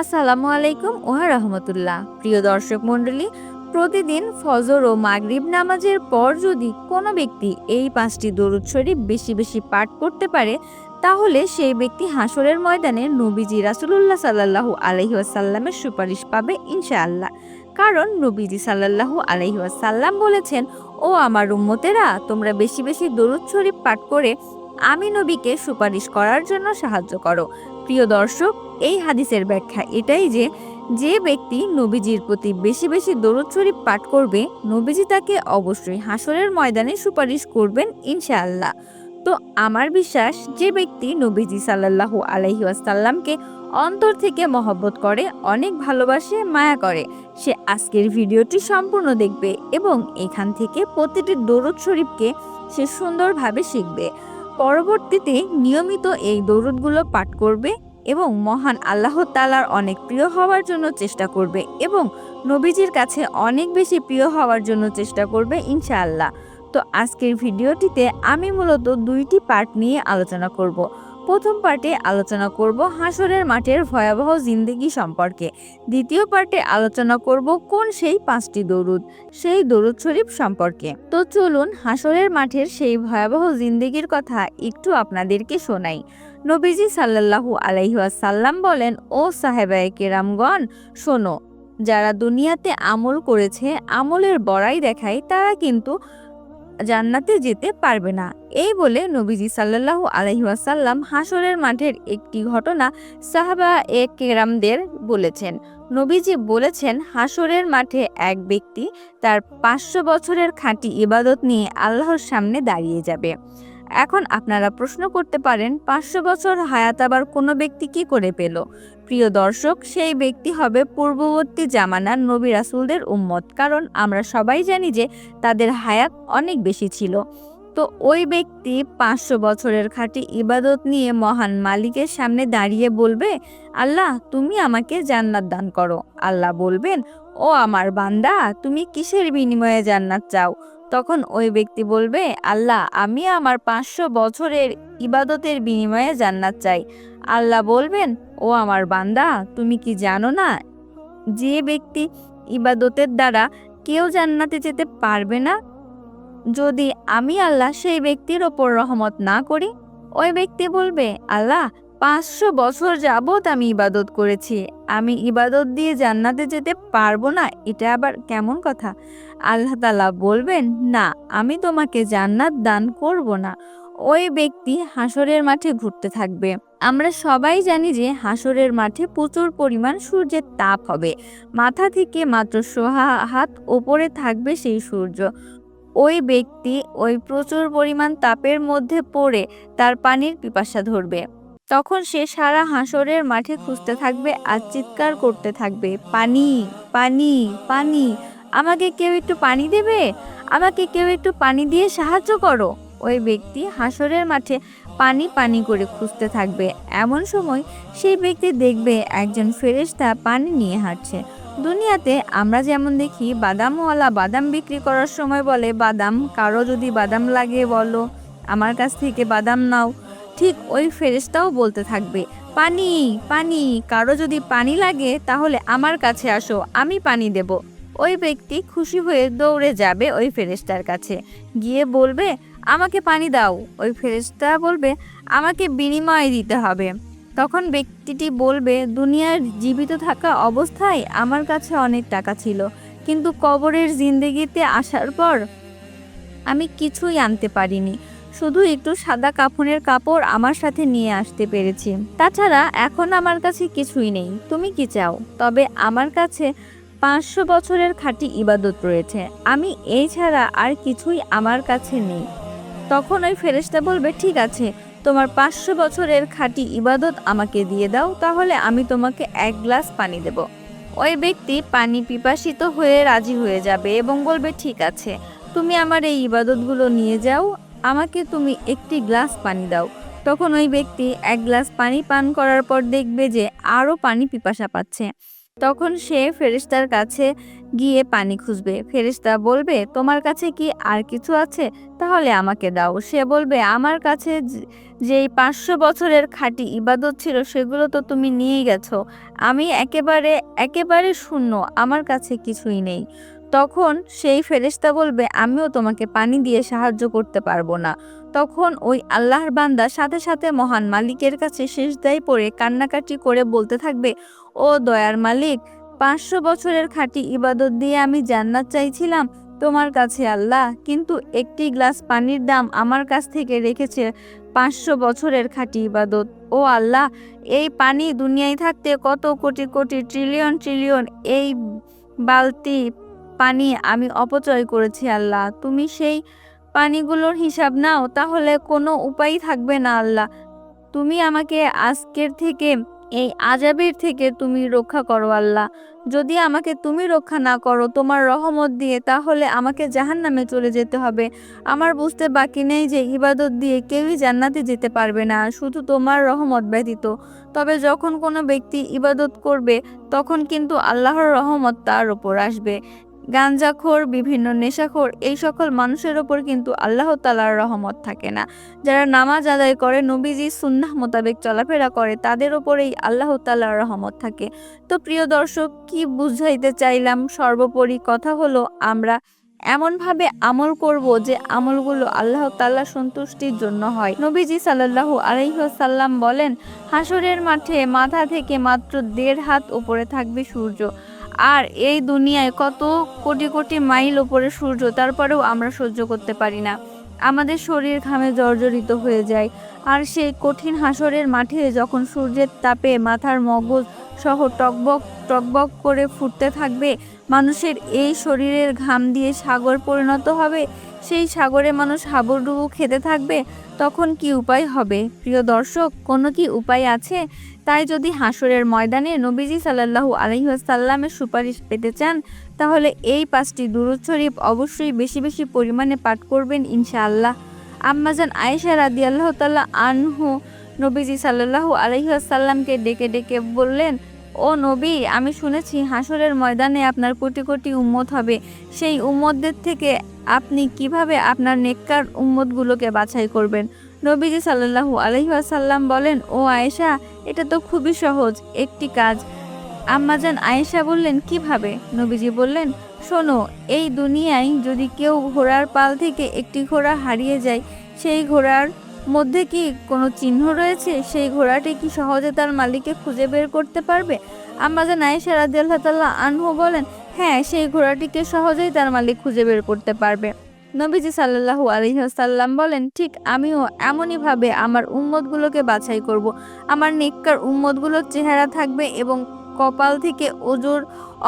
আসসালামু আলাইকুম ওহা রহমতুল্লাহ। প্রিয় দর্শক মণ্ডলী, প্রতিদিন ফজর ও মাগরিব নামাজের পর যদি কোনো ব্যক্তি এই পাঁচটি দরুদ শরীফ বেশি বেশি পাঠ করতে পারে, তাহলে সেই ব্যক্তি হাসরের ময়দানে নবীজি রাসুলুল্লাহ সাল্লাহু আলহি আসাল্লামের সুপারিশ পাবে ইনশাআল্লাহ। কারণ নবীজি সাল্লাহু আলহি আসাল্লাম বলেছেন, ও আমার উম্মতেরা, তোমরা বেশি বেশি দরুদ শরীফ পাঠ করে আমি নবীকে সুপারিশ করার জন্য সাহায্য করো। প্রিয় দর্শক, এই হাদিসের ব্যাখ্যা এটাই যে যে ব্যক্তি নবীজির প্রতি বেশি বেশি দরুদ শরীফ পাঠ করবে, নবীজি তাকে অবশ্যই হাসরের ময়দানে সুপারিশ করবেন ইনশাআল্লাহ। তো আমার বিশ্বাস, যে ব্যক্তি নবীজি সাল্লাল্লাহু আলাইহি ওয়াসাল্লামকে অন্তর থেকে মহব্বত করে, অনেক ভালোবাসে, মায়া করে, সে আজকের ভিডিওটি সম্পূর্ণ দেখবে এবং এখান থেকে প্রতিটি দরুদ শরীফকে সে সুন্দরভাবে শিখবে। পরবর্তীতে নিয়মিত এই দৌরদগুলো পাঠ করবে এবং মহান আল্লাহ তালার অনেক প্রিয় হওয়ার জন্য চেষ্টা করবে এবং নবীজির কাছে অনেক বেশি প্রিয় হওয়ার জন্য চেষ্টা করবে ইনশাআল্লাহ। তো আজকের ভিডিওটিতে আমি মূলত দুইটি পার্ট নিয়ে আলোচনা করব। প্রথম পার্টে আলোচনা করব হাসরের মাঠের ভয়াবহ জিন্দেগি সম্পর্কে। দ্বিতীয় পার্টে আলোচনা করব কোন সেই পাঁচটি দরুদ, সেই দরুদ শরীফ সম্পর্কে। তো চলুন হাসরের মাঠের সেই ভয়াবহ জিন্দেগির কথা একটু আপনাদেরকে শোনাই। নবীজি সাল্লাল্লাহু আলাইহাসাল্লাম বলেন, ও সাহেবায় কেরামগণ, শোনো, যারা দুনিয়াতে আমল করেছে, আমলের বড়াই দেখায়, তারা কিন্তু জান্নাতে যেতে পারবে না। এই বলে নবীজি সাল্লাল্লাহু আলহিহাসাল্লাম হাসরের মাঠের একটি ঘটনা সাহাবা এ কেরামদের বলেছেন। নবীজি বলেছেন, হাসরের মাঠে এক ব্যক্তি তার পাঁচশো বছরের খাঁটি ইবাদত নিয়ে আল্লাহর সামনে দাঁড়িয়ে যাবে। এখন আপনারা প্রশ্ন করতে পারেন, পাঁচশো বছর হায়াত আবার কোনো ব্যক্তি কি করে পেল? প্রিয় দর্শক, সেই ব্যক্তি হবে পূর্ববর্তী জামানার নবী রাসুলদের উম্মত। কারণ আমরা সবাই জানি যে তাদের হায়াত অনেক বেশি ছিল। তো ওই ব্যক্তি পাঁচশো বছরের খাঁটি ইবাদত নিয়ে মহান মালিকের সামনে দাঁড়িয়ে বলবে, আল্লাহ, তুমি আমাকে জান্নাত দান করো। আল্লাহ বলবেন, ও আমার বান্দা, তুমি কিসের বিনিময়ে জান্নাত চাও? তখন ওই ব্যক্তি বলবে, আল্লাহ, আমি আমার পাঁচশো বছরের ইবাদতের বিনিময়ে জান্নাত চাই। আল্লাহ বলবেন ও আমার বান্দা, তুমি কি জানো না? যে ব্যক্তি ইবাদতের দ্বারা কেউ জান্নাতে যেতে পারবে না? যদি আমি আল্লাহ সেই ব্যক্তির ওপর রহমত না করি, ওই ব্যক্তি বলবে, আল্লাহ, পাঁচশো বছর যাবৎ আমি ইবাদত করেছি। আমি ইবাদত দিয়ে জান্নাতে যেতে পারব না। এটা আবার কেমন কথা? আল্লাহ তালা বলবেন, না, আমি তোমাকে জান্নাত দান করব না। ওই ব্যক্তি হাসরের মাঠে ঘুরতে থাকবে। আমরা সবাই জানি যে হাসরের মাঠে প্রচুর পরিমাণ সূর্যের তাপ হবে। মাথা থেকে মাত্র সোহা হাত ওপরে থাকবে সেই সূর্য। ওই ব্যক্তি ওই প্রচুর পরিমাণ তাপের মধ্যে পড়ে তার পানির পিপাসা ধরবে। তখন সে সারা হাসরের মাঠে খুঁজতে থাকবে আর চিৎকার করতে থাকবে, পানি পানি পানি, আমাকে কেউ একটু পানি দেবে? আমাকে কেউ একটু পানি দিয়ে সাহায্য করো। ওই ব্যক্তি হাসরের মাঠে পানি পানি করে খুঁজতে থাকবে। এমন সময় সেই ব্যক্তি দেখবে একজন ফেরেশতা পানি নিয়ে হাঁটছে। দুনিয়াতে আমরা যেমন দেখি, বাদামওয়ালা বাদাম বিক্রি করার সময় বলে, বাদাম কারও যদি বাদাম লাগে বলো, আমার কাছ থেকে বাদাম নাও। ঠিক ওই ফেরেশতাও বলতে থাকবে, পানি পানি, কারও যদি পানি লাগে তাহলে আমার কাছে আসো, আমি পানি দেব। ওই ব্যক্তি খুশি হয়ে দৌড়ে যাবে ওই ফেরেশতার কাছে। গিয়ে বলবে আমাকে পানি দাও। ওই ফেরেশতা বলবে, আমাকে বিনিময় দিতে হবে। তখন ব্যক্তিটি বলবে, দুনিয়ার জীবিত থাকা অবস্থায় আমার কাছে অনেক টাকা ছিল, কিন্তু কবরের জিন্দগিতে আসার পর আমি কিছুই আনতে পারিনি। শুধু একটু সাদা কাফনের কাপড় আমার সাথে নিয়ে আসতে পেরেছি। তাছাড়া এখন আমার কাছে কিছুই নেই। তুমি কি চাও? তবে আমার কাছে পাঁচশো বছরের খাঁটি ইবাদত রয়েছে। আমি এই ছাড়া আর কিছুই আমার কাছে নেই। তখন ওই ফেরেশতা বলবে, ঠিক আছে, তোমার পাঁচশো বছরের খাঁটি ইবাদত আমাকে দিয়ে দাও, তাহলে আমি তোমাকে এক গ্লাস পানি দেব। ওই ব্যক্তি পানি পিপাসিত হয়ে রাজি হয়ে যাবে এবং বলবে, ঠিক আছে, তুমি আমার এই ইবাদতগুলো নিয়ে যাও, আমাকে তুমি একটি গ্লাস পানি দাও। তখন ওই ব্যক্তি এক গ্লাস পানি পান করার পর দেখবে যে আরও পানি পিপাসা পাচ্ছে। তখন সে ফেরিস্তার কাছে গিয়ে পানি খুঁজবে। ফেরেশতা বলবে, তোমার কাছে কি আর কিছু আছে? তাহলে আমাকে দাও। সে বলবে, আমার কাছে যেই পাঁচশো বছরের খাঁটি ইবাদত ছিল, সেগুলো তো তুমি নিয়ে গেছো। আমি একেবারে একেবারে শূন্য, আমার কাছে কিছুই নেই। তখন সেই ফেরেশতা বলবে, আমিও তোমাকে পানি দিয়ে সাহায্য করতে পারব না। তখন ওই আল্লাহর বান্দা সাথে সাথে মহান মালিকের কাছে শেষদায় পড়ে কান্নাকাটি করে বলতে থাকবে, ও দয়ার মালিক, পাঁচশো বছরের খাঁটি ইবাদত দিয়ে আমি জান্নাত চাইছিলাম তোমার কাছে আল্লাহ, কিন্তু একটি গ্লাস পানির দাম আমার কাছ থেকে রেখেছে পাঁচশো বছরের খাঁটি ইবাদত। ও আল্লাহ, এই পানি দুনিয়ায় থাকতে কত কোটি কোটি ট্রিলিয়ন ট্রিলিয়ন এই বালতি পানি আমি অপচয় করেছি আল্লাহ, তুমি সেই পানিগুলোর হিসাব নাও, তাহলে কোনো উপায় থাকবে না আল্লাহ। তুমি আমাকে আজকের থেকে, এই আজাবের থেকে তুমি রক্ষা করো আল্লাহ। যদি আমাকে তুমি রক্ষা না করো তোমার রহমত দিয়ে, তাহলে আমাকে জাহান্নামে চলে যেতে হবে। আমার বুঝতে বাকি নেই যে ইবাদত দিয়ে কেউই জান্নাতে যেতে পারবে না, শুধু তোমার রহমত ব্যতীত। তবে যখন কোনো ব্যক্তি ইবাদত করবে, তখন কিন্তু আল্লাহর রহমত তার ওপর আসবে। গাঞ্জাখোর বিভিন্ন নেশাখোর, এই সকল মানুষের ওপর কিন্তু আল্লাহ তালার রহমত থাকে না। যারা নামাজ আদায় করে, নবীজি সুন্নাহ মোতাবেক চলাফেরা করে, তাদের ওপরেই আল্লাহ তালার রহমত থাকে। তো প্রিয় দর্শক, কি বুঝাইতে চাইলাম? সর্বোপরি কথা হলো আমরা এমনভাবে আমল করব যে আমলগুলো আল্লাহ তাল্লাহ সন্তুষ্টির জন্য হয়। নবীজি সাল্লাল্লাহু আলাইসাল্লাম বলেন হাসরের মাঠে মাথা থেকে মাত্র দেড় হাত উপরে থাকবে সূর্য। আর এই দুনিয়ায় কত কোটি কোটি মাইল ওপরে সূর্য, তারপরেও আমরা সহ্য করতে পারি না। আমাদের শরীর ঘামে জর্জরিত হয়ে যায়। আর সেই কঠিন হাসরের মাঠে যখন সূর্যের তাপে মাথার মগজ সহ টকবক টকবক করে ফুটতে থাকবে, মানুষের এই শরীরের ঘাম দিয়ে সাগর পরিণত হবে। সেই সাগরে মানুষ হাবুডুবু খেতে থাকবে, তখন কি উপায় হবে? প্রিয় দর্শক, কোনো কি উপায় আছে? তাই যদি হাসরের ময়দানে নবীজি সাল্লাল্লাহু আলহিহাসাল্লামের সুপারিশ পেতে চান, তাহলে এই পাঁচটি দুরুদ শরীফ অবশ্যই বেশি বেশি পরিমাণে পাঠ করবেন ইনশাআল্লাহ। আম্মাজান আয়েশা রাদি আল্লাহ তাল্লাহ আনহু নবীজি সাল্লাল্লাহু আলহিহাসাল্লামকে ডেকে ডেকে বললেন ও নবী, আমি শুনেছি হাসরের ময়দানে আপনার কোটি কোটি উম্মত হবে। সেই উম্মতদের থেকে আপনি কীভাবে আপনার নেককার উম্মতগুলোকে বাছাই করবেন? নবীজি সাল্লাল্লাহু আলহিহাসাল্লাম বলেন, ও আয়েশা, এটা তো খুবই সহজ একটি কাজ। আম্মাজান আয়েশা বললেন, কীভাবে? নবীজি বললেন, শোনো, এই দুনিয়ায় যদি কেউ ঘোড়ার পাল থেকে একটি ঘোড়া হারিয়ে যায়, সেই ঘোড়ার মধ্যে কি কোনো চিহ্ন রয়েছে? সেই ঘোড়াটি কি সহজে তার মালিককে খুঁজে বের করতে পারবে? আম্মাজান আয়েশা রাদিয়াল্লাহু তাআলা আনহু বলেন হ্যাঁ সেই ঘোড়াটিকে সহজেই তার মালিক খুঁজে বের করতে পারবে। নবীজি সাল্লাল্লাহু আলহিহাসাল্লাম বলেন, ঠিক, আমিও এমনইভাবে আমার উম্মতগুলোকে বাছাই করব। আমার নেককার উম্মতগুলোর চেহারা থাকবে এবং কপাল থেকে ওজোর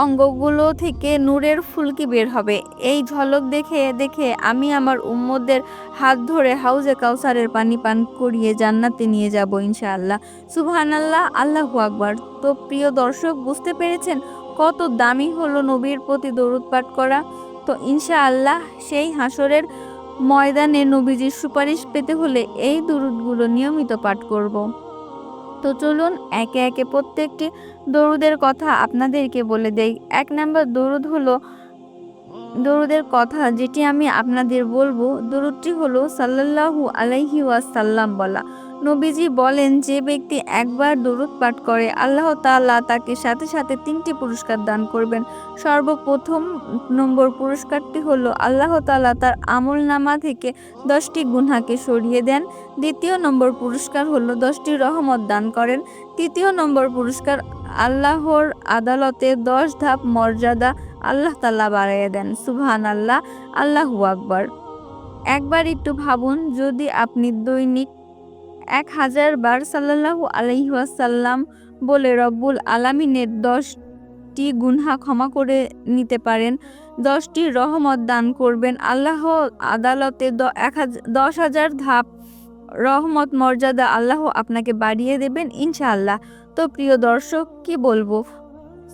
অঙ্গগুলো থেকে নূরের ফুলকি বের হবে। এই ঝলক দেখে দেখে আমি আমার উম্মতদের হাত ধরে হাউজে কাউসারের পানি পান করিয়ে জান্নাতে নিয়ে যাব ইনশাআল্লাহ। সুবহান আল্লাহ আল্লাহু আকবার। তো প্রিয় দর্শক, বুঝতে পেরেছেন কত দামি হলো নবীর প্রতি দরুদ পাঠ করা? তো ইনশাআল্লাহ সেই হাসরের ময়দানে নবীজির সুপারিশ পেতে হলে এই দুরুদগুলো নিয়মিত পাঠ করব। তো চলুন একে একে প্রত্যেকটি দরুদের কথা আপনাদেরকে বলে দেই। এক নাম্বার দরুদ হলো, দরুদের কথা যেটি আমি আপনাদের বলব, দরুদটি হলো সাল্লাহু আলাইহি ওয়াসাল্লাম বলা। নবীজি বলেন, যে ব্যক্তি একবার দরুদ পাঠ করে, আল্লাহ তাআলা তাকে সাথে সাথে তিনটি পুরস্কার দান করবেন। সর্বপ্রথম নম্বর পুরস্কারটি হলো আল্লাহ তাআলা তার আমল নামা থেকে দশটি গুনহাকে সরিয়ে দেন। দ্বিতীয় নম্বর পুরস্কার হলো দশটি রহমত দান করেন। তৃতীয় নম্বর পুরস্কার আল্লাহর আদালতে দশ ধাপ মর্যাদা আল্লাহ তাল্লাহ বাড়াইয়ে দেন। সুবহান আল্লাহ আল্লাহু আকবর। একবার একটু ভাবুন, যদি আপনি দৈনিক এক হাজার বার সাল্লাল্লাহু আলহিহাসাল্লাম বলে, রব্বুল আলামিনের দশটি গুনহা ক্ষমা করে নিতে পারেন, দশটি রহমত দান করবেন। আল্লাহ আদালতে এক দশ হাজার ধাপ রহমত মর্যাদা আল্লাহ আপনাকে বাড়িয়ে দেবেন ইনশাআল্লাহ। তো প্রিয় দর্শক, কি বলব?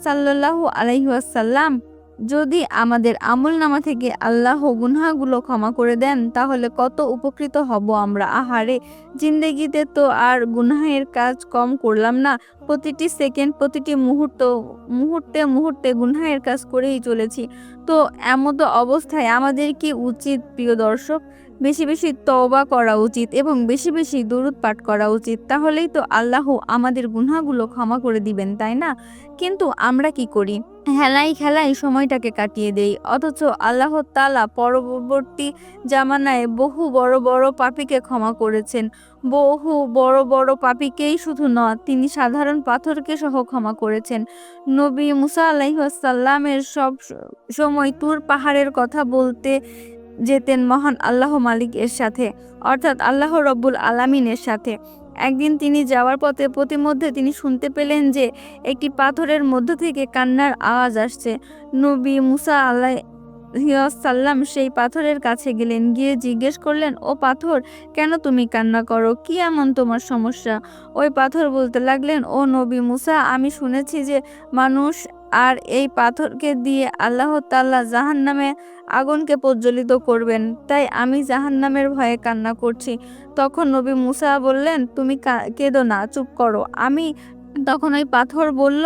সাল্লাল্লাহু আলাইহাসাল্লাম যদি আমাদের আমল নামা থেকে আল্লাহ গুনহাগুলো ক্ষমা করে দেন, তাহলে কত উপকৃত হব আমরা? আহারে, জিন্দেগিতে তো আর গুনহাহের কাজ কম করলাম না। প্রতিটি সেকেন্ড, প্রতিটি মুহূর্ত, মুহূর্তে মুহূর্তে গুনহাহের কাজ করেই চলেছি। তো এমতো অবস্থায় আমাদের কি উচিত, প্রিয় দর্শক? বেশি বেশি তওবা করা উচিত এবং বেশি বেশি দরুদ পাঠ করা উচিত। তাহলেই তো আল্লাহ আমাদের গুনহাগুলো ক্ষমা করে দিবেন, তাই না? কিন্তু আমরা কি করি? হেলাই খেলাই সময়টাকে কাটিয়ে দেই। অথচ আল্লাহ তালা পরবর্তী জামানায় বহু বড় বড় পাপীকে ক্ষমা করেছেন। বহু বড় বড় পাপীকেই শুধু নয়, তিনি সাধারণ পাথরকে সহ ক্ষমা করেছেন। নবী মুসা আলাইসাল্লামের সব সময় তুর পাহাড়ের কথা বলতে যেতেন মহান আল্লাহ মালিক এর সাথে, অর্থাৎ আল্লাহ রব্বুল আলামিনের সাথে। একদিন তিনি যাওয়ার পথে প্রতিমধ্যে তিনি শুনতে পেলেন যে একটি পাথরের মধ্য থেকে কান্নার আওয়াজ আসছে। নবী মুসা আল্লাহ সাল্লাম সেই পাথরের কাছে গেলেন, গিয়ে জিজ্ঞেস করলেন, ও পাথর, কেন তুমি কান্না করো? কি এমন তোমার সমস্যা? ওই পাথর বলতে লাগলেন, ও নবী মুসা, আমি শুনেছি যে মানুষ আর এই পাথরকে দিয়ে আল্লাহ তাল্লাহ জাহান নামে আগুনকে প্রজ্বলিত করবেন। তাই আমি জাহান নামের ভয়ে কান্না করছি। তখন নবী মুসা বললেন, তুমি কেঁদো না, চুপ করো। আমি তখন ওই পাথর বলল,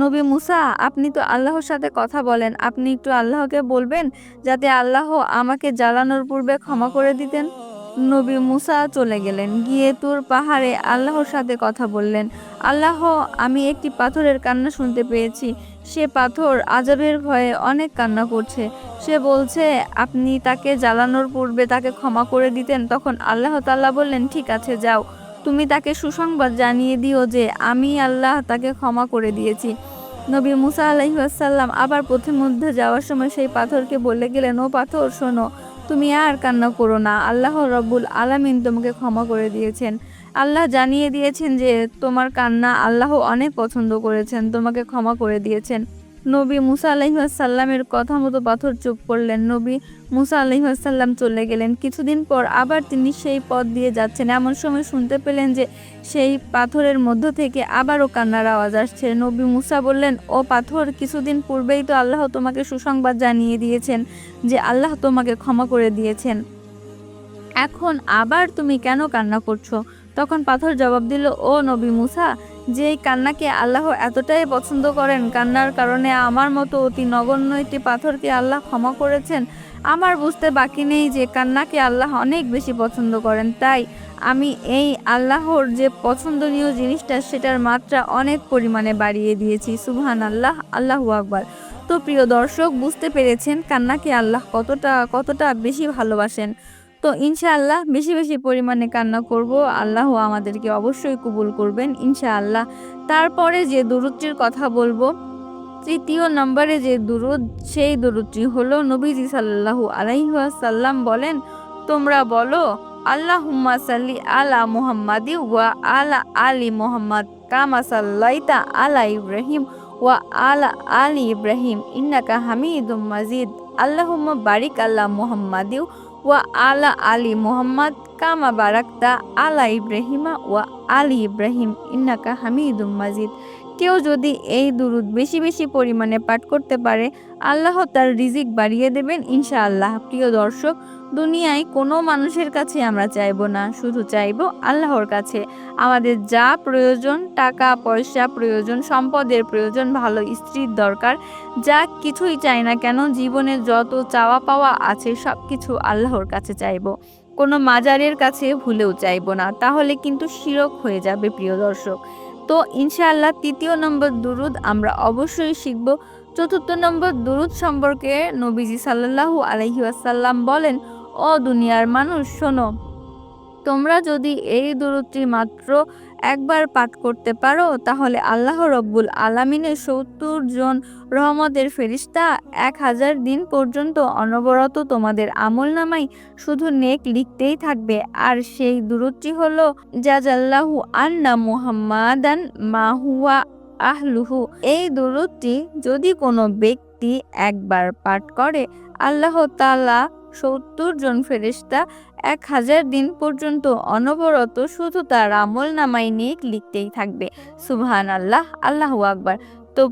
নবী মুসা, আপনি তো আল্লাহর সাথে কথা বলেন। আপনি একটু আল্লাহকে বলবেন, যাতে আল্লাহ আমাকে জ্বালানোর পূর্বে ক্ষমা করে দিতেন। নবী মুসা চলে গেলেন। গিয়ে তোর পাহাড়ে আল্লাহর সাথে কথা বললেন। আল্লাহ, আমি একটি পাথরের কান্না শুনতে পেয়েছি। সে পাথর আজাবের ভয়ে অনেক কান্না করছে। সে বলছে, আপনি তাকে জ্বালানোর পূর্বে তাকে ক্ষমা করে দিতেন। তখন আল্লাহ তাল্লাহ বললেন, ঠিক আছে, যাও। তুমি তাকে সুসংবাদ জানিয়ে দিও যে, আমি আল্লাহ তাকে ক্ষমা করে দিয়েছি। নবী মুসা আলহিহাসাল্লাম আবার মধ্যে যাওয়ার সময় সেই পাথরকে বলে গেলেন, ও পাথর, শোনো। তুমি আর কান্না করো না। আল্লাহ রব্বুল আলামিন তোমাকে ক্ষমা করে দিয়েছেন। আল্লাহ জানিয়ে দিয়েছেন যে তোমার কান্না আল্লাহ অনেক পছন্দ করেছেন, তোমাকে ক্ষমা করে দিয়েছেন। নবী মুসা আলহিহাসাল্লামের কথা মতো পাথর চুপ করলেন। নবী মুসা আলহিহাসাল্লাম চলে গেলেন। কিছুদিন পর আবার তিনি সেই পথ দিয়ে যাচ্ছেন। এমন সময় শুনতে পেলেন যে সেই পাথরের মধ্য থেকে আবারও কান্নার আওয়াজ আসছে। নবী মুসা বললেন, ও পাথর, কিছুদিন পূর্বেই তো আল্লাহ তোমাকে সুসংবাদ জানিয়ে দিয়েছেন যে আল্লাহ তোমাকে ক্ষমা করে দিয়েছেন। এখন আবার তুমি কেন কান্না করছ? তখন পাথর জবাব দিল, ও নবী মুসা যে এই কান্নাকে আল্লাহ এতটাই পছন্দ করেন, কান্নার কারণে আমার মতো অতি নগণ্য একটি পাথরকে আল্লাহ ক্ষমা করেছেন। আমার বুঝতে বাকি নেই যে কান্নাকে আল্লাহ অনেক বেশি পছন্দ করেন। তাই আমি এই আল্লাহর যে পছন্দনীয় জিনিসটা, সেটার মাত্রা অনেক পরিমাণে বাড়িয়ে দিয়েছি। সুবহান আল্লাহ আল্লাহু আকবার। তো প্রিয় দর্শক, বুঝতে পেরেছেন কান্নাকে আল্লাহ কতটা কতটা বেশি ভালোবাসেন। তো ইনশাআল্লাহ বেশি বেশি পরিমাণে কান্না করব। আল্লাহ আমাদেরকে অবশ্যই কবুল করবেন, ইনশাআল্লাহ। তারপরে যে দুরুদটির কথা বলব, তৃতীয় নম্বরে যে দুরুদ, সেই দুরুদটি হলো নবীজি সাল্লাহু আলাইহাসাল্লাম বলেন, তোমরা বলো আল্লাহ সাল্লি আলা মুহাম্মাদি ওয়া আলা আলী মোহাম্মদ কামা সাল্লাইতা আলা ইব্রাহিম ওয়া আলা আলী ইব্রাহিম। ইন্নাকা হামিদুম মাজিদ। আল্লাহুম্মা বারিক আল্লাহ মুহাম্মাদিউ ওয়া আলা আলী মোহাম্মদ কামা বারাক্তা আলা ইব্রাহিমা ওয়া আলী ইব্রাহিম ইন্নাকা হামিদুম মাজিদ। কেউ যদি এই দুরুদ বেশি বেশি পরিমাণে পাঠ করতে পারে, আল্লাহ তার রিজিক বাড়িয়ে দেবেন ইনশাআল্লাহ। প্রিয় দর্শক দুনিয়ায় কোনো মানুষের কাছে আমরা চাইব না, শুধু চাইব আল্লাহর কাছে। আমাদের যা প্রয়োজন, টাকা, পয়সা প্রয়োজন, সম্পদের প্রয়োজন, ভালো স্ত্রীর দরকার, যা কিছুই চাই না কেন জীবনে যত চাওয়া পাওয়া আছে সব কিছু আল্লাহর কাছে চাইব। কোনো মাজারের কাছে ভুলেও চাইব না, তাহলে কিন্তু শিরক হয়ে যাবে, প্রিয় দর্শক। তো ইনশাআল্লাহ তৃতীয় নম্বর দুরুদ আমরা অবশ্যই শিখব। চতুর্থ নম্বর দুরুদ সম্পর্কে নবীজি সাল্লাহু আলহি আসাল্লাম বলেন ও দুনিয়ার মানুষ, শোনো। তোমরা যদি এই দূরত্রি মাত্র একবার পাঠ করতে পারো, তাহলে আল্লাহ রব্বুল আলামিনের সত্তর জন রহমতের ফেরিস্তা এক হাজার দিন পর্যন্ত অনবরত তোমাদের আমল নামাই শুধু নেক লিখতেই থাকবে। আর সেই দূরত্রি হল, জাজাল্লাহু আন্না মুহাম্মাদান মাহুয়া আহলুহু। এই দূরত্রি যদি কোনো ব্যক্তি একবার পাঠ করে, আল্লাহ তালা সত্তর জন ফেরিস্তা এক হাজার দিন পর্যন্ত অনবরত শুধু তার আমল নামাই নিয়ে লিখতেই থাকবে। সুবহান আল্লাহ আল্লাহ আকবার। তো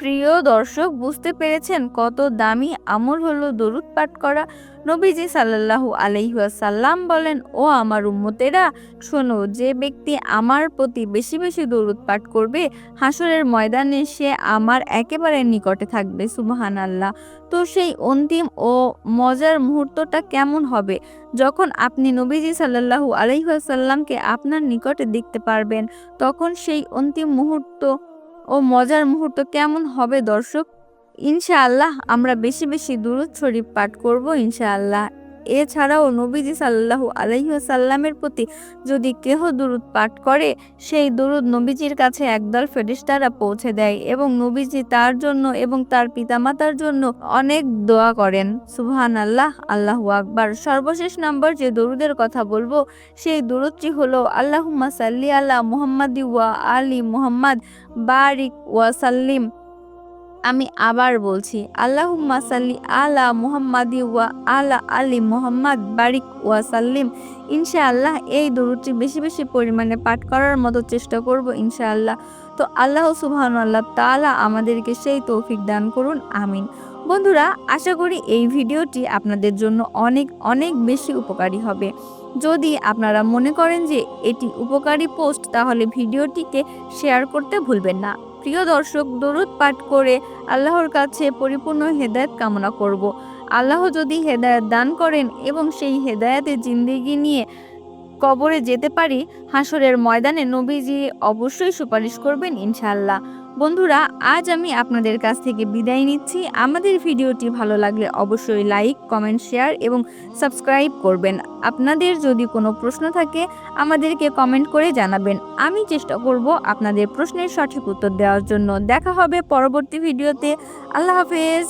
প্রিয় দর্শক, বুঝতে পেরেছেন কত দামি আমল হলো দরুদ পাঠ করা? নবীজি সাল্লাল্লাহু আলাইহাসাল্লাম বলেন, ও আমার উম্মতেরা, শোনো, যে ব্যক্তি আমার প্রতি বেশি বেশি দরুদ পাঠ করবে, হাসরের ময়দানে সে আমার একেবারে নিকটে থাকবে সুবহান আল্লাহ তো সেই অন্তিম ও মজার মুহূর্তটা কেমন হবে? যখন আপনি নবীজি সাল্লাল্লাহু আলাইহাসাল্লামকে আপনার নিকটে দেখতে পারবেন, তখন সেই অন্তিম মুহূর্ত ও মজার মুহূর্ত কেমন হবে দর্শক? ইনশাআল্লাহ আমরা বেশি বেশি দুরুদ শরীফ পাঠ করব ইনশাআল্লাহ। এছাড়াও নবীজি সাল্লাল্লাহু আলাইসাল্লামের প্রতি যদি কেহ দুরুদ পাঠ করে, সেই দুরুদ নবীজির কাছে একদল ফেরিস্তারা পৌঁছে দেয় এবং নবীজি তার জন্য এবং তার পিতামাতার জন্য অনেক দোয়া করেন। সুবহান আল্লাহ আল্লাহু আকবার। সর্বশেষ নাম্বার যে দরুদের কথা বলব, সেই দরুদটি হলো, আল্লাহুম্মা সাল্লি আলা মুহাম্মাদি ওয়া আলী মুহাম্মদ, বারিক ওয়া সাল্লিম। আমি আবার বলছি, আল্লাহুম্মা সাল্লি আলা মুহাম্মাদি ওয়া আলা আলী মুহাম্মদ, বারিক ওয়া সাল্লিম। ইনশাআল্লাহ এই দরুদটি বেশি বেশি পরিমাণে পাঠ করার মতো চেষ্টা করব ইনশাআল্লাহ। তো আল্লাহ সুবহান আল্লাহ তাআলা আমাদেরকে সেই তৌফিক দান করুন, আমিন। বন্ধুরা, আশা করি এই ভিডিওটি আপনাদের জন্য অনেক অনেক বেশি উপকারী হবে। যদি আপনারা মনে করেন যে এটি উপকারী পোস্ট, তাহলে ভিডিওটিকে শেয়ার করতে ভুলবেন না। প্রিয় দর্শক, দরুদ পাঠ করে আল্লাহর কাছে পরিপূর্ণ হেদায়ত কামনা করব। আল্লাহ যদি হেদায়ত দান করেন এবং সেই হেদায়তের জিন্দিগি নিয়ে কবরে যেতে পারি হাসরের ময়দানে নবীজি অবশ্যই সুপারিশ করবেন ইনশাআল্লাহ। বন্ধুরা, আজ আমি আপনাদের কাছ থেকে বিদায় নিচ্ছি। আমাদের ভিডিওটি ভালো লাগলে অবশ্যই লাইক, কমেন্ট, শেয়ার এবং সাবস্ক্রাইব করবেন। আপনাদের যদি কোনো প্রশ্ন থাকে, আমাদেরকে কমেন্ট করে জানাবেন। আমি চেষ্টা করব আপনাদের প্রশ্নের সঠিক উত্তর দেওয়ার জন্য। দেখা হবে পরবর্তী ভিডিওতে। আল্লাহ হাফেজ।